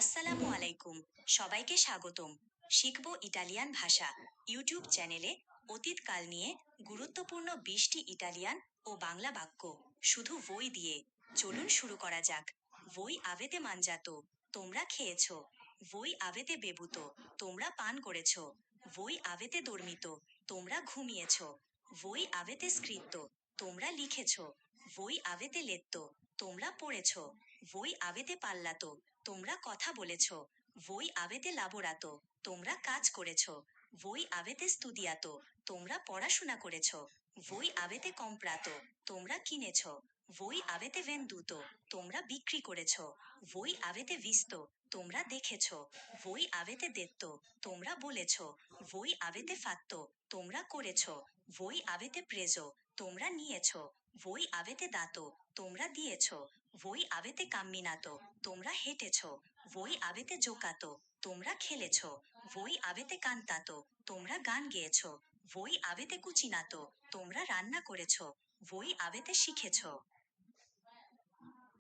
আসসালামু আলাইকুম। সবাইকে স্বাগতম। শিখব ইটালিয়ান ভাষা। ইউটিউব চ্যানেলে অতীতকাল নিয়ে গুরুত্বপূর্ণ বিশটি ইটালিয়ান ও বাংলা বাক্য, শুধু বই দিয়ে। চলুন শুরু করা যাক। বই আবেতে মানজাতো, তোমরা খেয়েছ। বই আবেতে বেবুত, তোমরা পান করেছ। বই আবেতে দর্মিত, তোমরা ঘুমিয়েছ। বই আবেতে স্কৃত্ত তোমরা লিখেছ। বই আবেতে লেত্ত, তোমরা পড়েছ। বই আবেতে পাল্লাতো তোমরা কথা বলেছ। বই আবেতে লাবোরাতো, তোমরা কাজ করেছ। বই আবেতে স্তুদিয়াতো, তোমরা পড়াশোনা করেছ। বই আবেতে কম্প্রাতো, তোমরা কিনেছ। বই আবেতে ভেন্দুতো তোমরা বিক্রি করেছ। বই আবেতে ভিস্ত, তোমরা দেখেছ। বই আবেতে দেত্ত, তোমরা বলেছ। বই আবেতে ফাত্ত, তোমরা করেছ। বই আবেতে প্রেজো তোমরা নিয়েছ। বই আবেতে দাতো, তোমরা দিয়েছ। বই আবেতে কাম্মিনাতো তোমরা হেঁটেছ। বই আবেতে জোকাতো, তোমরা খেলেছ। বই আবেতে কান্তাতো, তোমরা গান গেয়েছ। বই আবেতে কুচিনাতো তোমরা রান্না করেছ। বই আবেতে শিখেছো।